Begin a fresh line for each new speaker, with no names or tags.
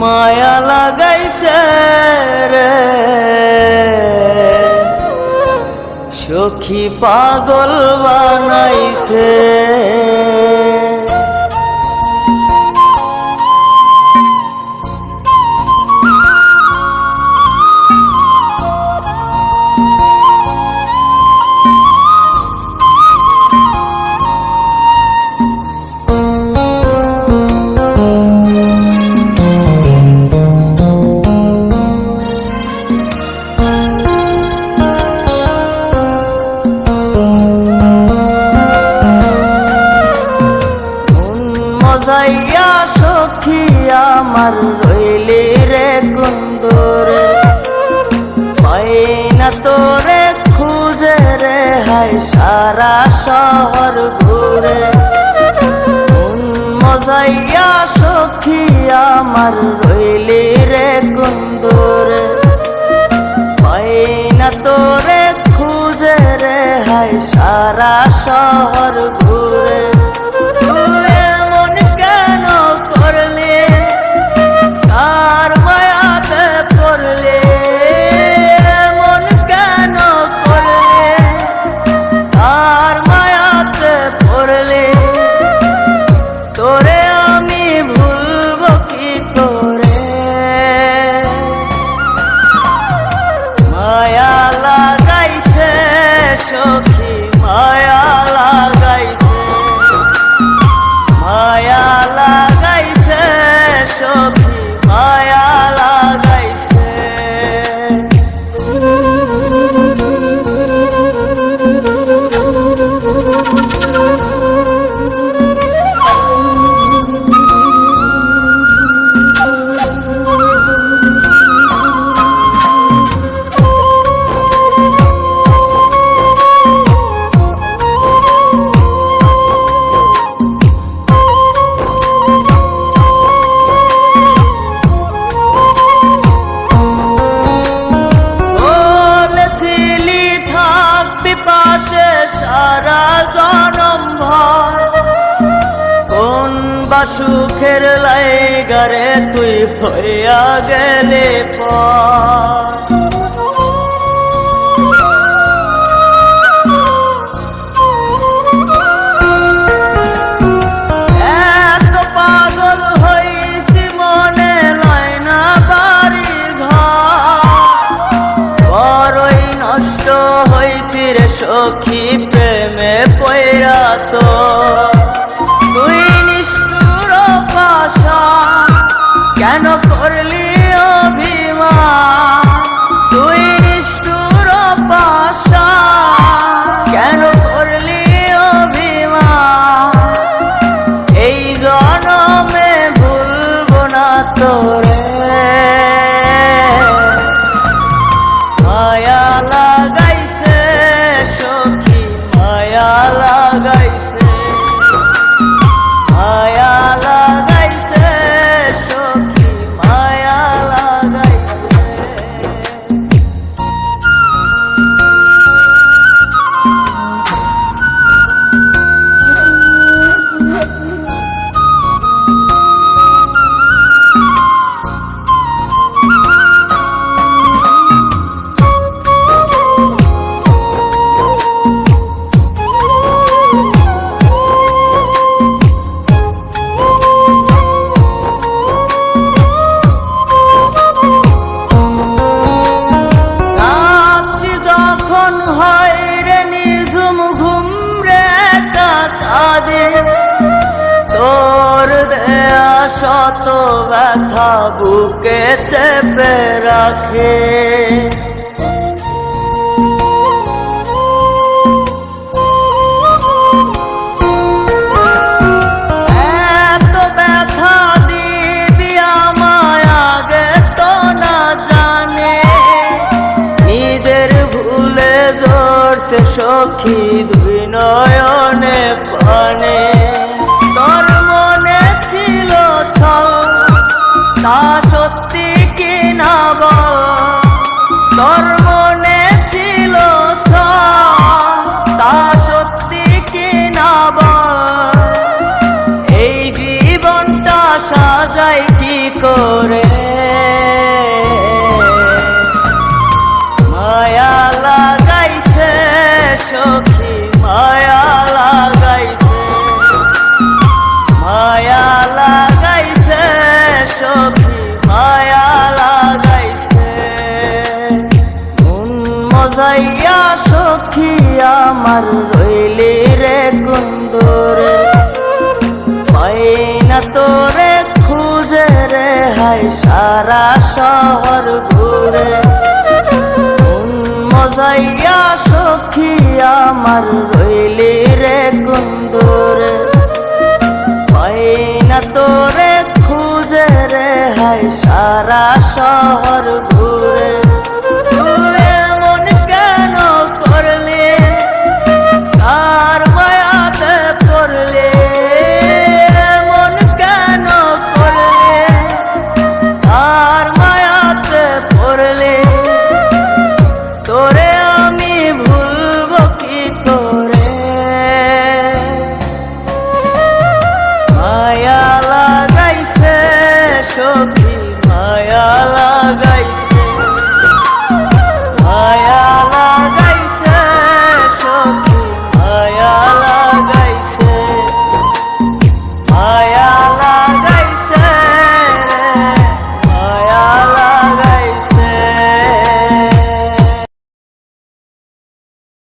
মায়া লাগাইছে রে। সখী পাগল বানাইছে। রইলি রে কুন্দরে। পাই না তোরে খুঁজে রে হাই সারা শহর ঘুরে। মজাইয়া সখী আমার রইলি রে কুন্দরে। পাই তোরে খুঁজে রে হাই সারা শহর ঘুরে। arma কোন বা সুখের লাইগারে তুই হইয়া গেলে পর। সখী প্রেমে পয়রা তো তুই পাশা কেন করলি অভিমান? কাকাদে তোর দেয়া শত ব্যথা বুকে চেপে রাখে। এত আমার রইলি রে কুন্দরে। পাই না তোরে খুঁজে রে হাই সারা শহর ঘুরে। মজাইয়া সখী আমার রইলি রে কুন্দরে। পাই না তোরে খুঁজে রে হাই সারা শহর ঘুরে। মায়া